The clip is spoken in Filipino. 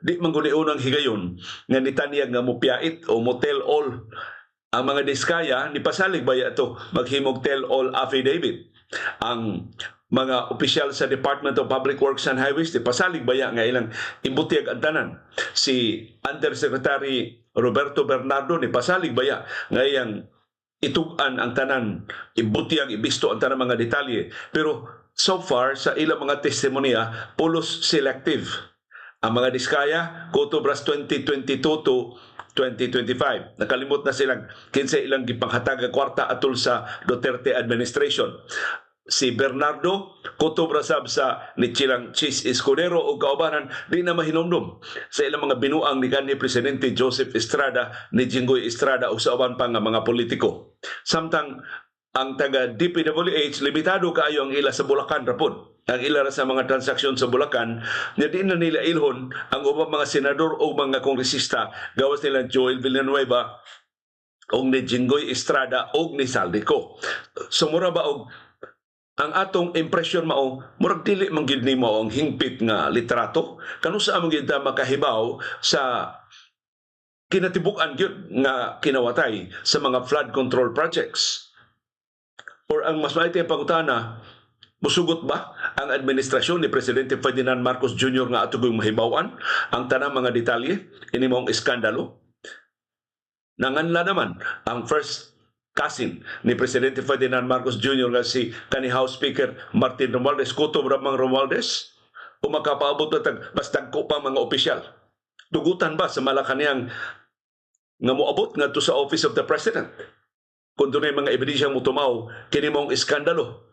di man guni unang higayon nga nitanyag nga mupyait o motel all. Ang mga diskaya ni pasalig baya to maghimog tell all affidavit? Ang mga opisyal sa Department of Public Works and Highways di pasalig baya nga ilang ibutyag ang tanan? Si Undersecretary Roberto Bernardo ni pasalig baya nga iyang itugan ang tanan? Ibutyag ibisto ang tanan mga detalye. Pero so far sa ilang mga testimonya pulos selective ang mga diskaya Cotobras 2022 to 2025. Nakalimot na silang kinsa ilang gipanghatag kwarta atol sa Duterte administration. Si Bernardo Cotobrasab sa ni Chilang Chis Escudero o kaubanan di na mahinomdom sa ilang mga binuang ni kanhi Presidente Joseph Estrada ni Jinggoy Estrada o sa uban pa mga politiko. Samtang ang taga DPWH limitado kaayo ang ila sa Bulacan rapod ang ila sa mga transaksyon sa Bulacan nga di na nila ilhon ang ubang mga senador o mga kongresista. Gawas nila Joel Villanueva og ni Jinggoy Estrada og ni Saldico. Sumura ba og ang atong impresyon mao murag dili man gid nimo ang hingpit nga litrato? Kanu sa among gid makahibaw sa kinatibuk-an gyud nga kinawatay sa mga flood control projects or ang mas maayong pangutana musugot ba ang administrasyon ni Presidente Ferdinand Marcos Jr. nga atugong mahibawan ang tanang mga detalye ini mong iskandalo nanganla naman ang first cousin ni Presidente Ferdinand Marcos Jr. nga si kani House Speaker Martin Romualdez Coto Bramang Romualdez o makapaabot na tag mas dagko pa mga opisyal dugutan ba sa Malacanang nga moabot ngadto sa Office of the President kung dunay mga ebidensyang mutumaw kini mong iskandalo